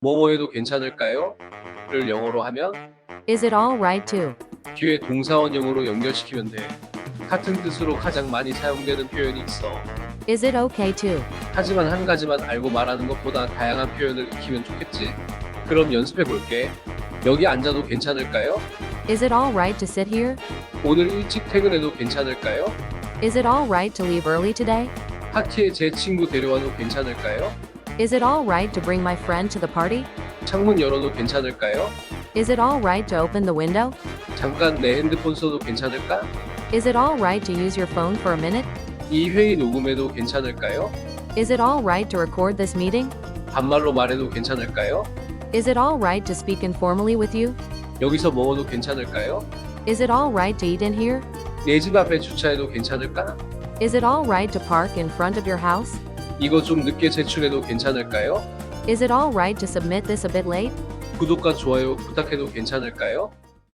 뭐뭐 해도 괜찮을까요? 를 영어로 하면 Is it all right to? 뒤에 동사원형으로 연결시키면 돼. 같은 뜻으로 가장 많이 사용되는 표현이 있어. Is it okay to? 하지만 한 가지만 알고 말하는 것보다 다양한 표현을 익히면 좋겠지. 그럼 연습해 볼게. 여기 앉아도 괜찮을까요? Is it all right to sit here? 오늘 일찍 퇴근해도 괜찮을까요? Is it all right to leave early today? 파티에 제 친구 데려와도 괜찮을까요? Is it all right to bring my friend to the party? 창문 열어도 괜찮을까요? Is it all right to open the window? 잠깐 내 핸드폰 써도 괜찮을까? Is it all right to use your phone for a minute? 이 회의 녹음해도 괜찮을까요? Is it all right to record this meeting? 반말로 말해도 괜찮을까요? Is it all right to speak informally with you? 여기서 먹어도 괜찮을까요? Is it all right to eat in here? 내 집 앞에 주차해도 괜찮을까? Is it all right to park in front of your house? 이거 좀 늦게 제출해도 괜찮을까요? Is it all right to submit this a bit late? 구독과 좋아요 부탁해도 괜찮을까요?